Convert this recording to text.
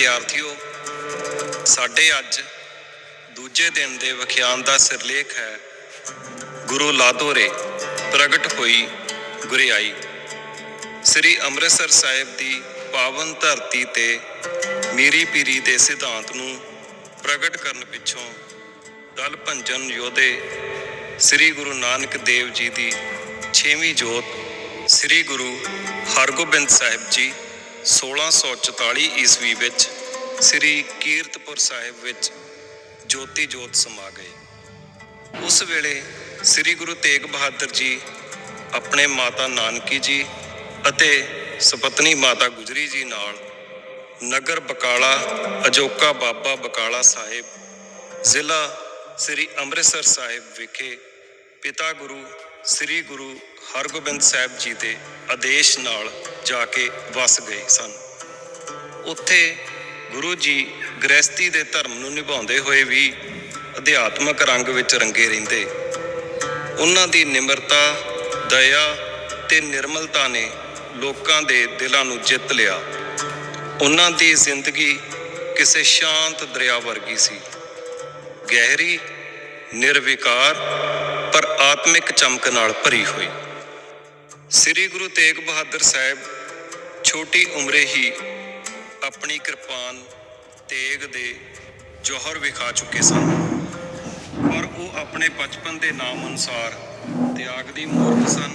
ਵਿਦਿਆਰਥੀਓ, ਸਾਡੇ ਅੱਜ ਦੂਜੇ ਦਿਨ ਦੇ ਵਿਖਿਆਨ ਦਾ ਸਿਰਲੇਖ ਹੈ। ਗੁਰੂ ਲਾਧੋਰੇ ਪ੍ਰਗਟ ਹੋਈ ਗੁਰਿਆਈ। ਸ੍ਰੀ ਅੰਮ੍ਰਿਤਸਰ ਸਾਹਿਬ ਦੀ ਪਾਵਨ ਧਰਤੀ ਤੇ ਮੀਰੀ ਪੀਰੀ ਦੇ ਸਿਧਾਂਤ ਨੂੰ ਪ੍ਰਗਟ ਕਰਨ ਪਿੱਛੋਂ ਦਲ ਭੰਜਨ ਯੋਧੇ ਸ੍ਰੀ ਗੁਰੂ ਨਾਨਕ ਦੇਵ ਜੀ ਦੀ 6ਵੀਂ ਜੋਤ ਸ੍ਰੀ ਗੁਰੂ ਹਰਗੋਬਿੰਦ ਸਾਹਿਬ ਜੀ 1644 ਈਸਵੀ ਵਿੱਚ ਸ੍ਰੀ ਕੀਰਤਪੁਰ ਸਾਹਿਬ ਵਿੱਚ ਜੋਤੀ ਜੋਤ ਸਮਾ ਗਏ। ਉਸ ਵੇਲੇ ਸ੍ਰੀ ਗੁਰੂ ਤੇਗ ਬਹਾਦਰ ਜੀ, ਆਪਣੇ ਮਾਤਾ ਨਾਨਕੀ ਜੀ ਅਤੇ ਸੁਪਤਨੀ ਮਾਤਾ ਗੁਜਰੀ ਜੀ ਨਾਲ ਨਗਰ ਬਕਾਲਾ, ਅਜੋਕਾ ਬਾਬਾ ਬਕਾਲਾ ਸਾਹਿਬ, ਜ਼ਿਲ੍ਹਾ ਸ੍ਰੀ ਅੰਮ੍ਰਿਤਸਰ ਸਾਹਿਬ ਵਿਖੇ ਪਿਤਾ ਗੁਰੂ, ਸ੍ਰੀ ਗੁਰੂ ਹਰਗੋਬਿੰਦ ਸਾਹਿਬ ਜੀ ਦੇ ਆਦੇਸ਼ ਨਾਲ ਜਾ ਕੇ ਵਸ ਗਏ ਸਨ। ਉੱਥੇ ਗੁਰੂ ਜੀ ਗ੍ਰਸਤੀ ਦੇ ਧਰਮ ਨੂੰ ਨਿਭਾਉਂਦੇ ਹੋਏ ਵੀ ਅਧਿਆਤਮਕ ਰੰਗ ਵਿੱਚ ਰੰਗੇ ਰਹਿੰਦੇ। ਉਹਨਾਂ ਦੀ ਨਿਮਰਤਾ, ਦਇਆ ਤੇ ਨਿਰਮਲਤਾ ਨੇ ਲੋਕਾਂ ਦੇ ਦਿਲਾਂ ਨੂੰ ਜਿੱਤ ਲਿਆ। ਉਹਨਾਂ ਦੀ ਜ਼ਿੰਦਗੀ ਕਿਸੇ ਸ਼ਾਂਤ ਦਰਿਆ ਵਰਗੀ ਸੀ। ਗਹਿਰੀ, ਨਿਰਵਿਕਾਰ ਆਤਮਿਕ ਚਮਕ ਨਾਲ ਭਰੀ ਹੋਈ। ਸ੍ਰੀ ਗੁਰੂ ਤੇਗ ਬਹਾਦਰ ਸਾਹਿਬ ਛੋਟੀ ਉਮਰੇ ਹੀ ਆਪਣੀ ਕਿਰਪਾਨ ਤੇਗ ਦੇ ਜੋਹਰ ਵਿਖਾ ਚੁੱਕੇ ਸਨ। ਪਰ ਉਹ ਆਪਣੇ ਬਚਪਨ ਦੇ ਨਾਮ ਅਨੁਸਾਰ ਤਿਆਗ ਦੀ ਮੂਰਤ ਸਨ।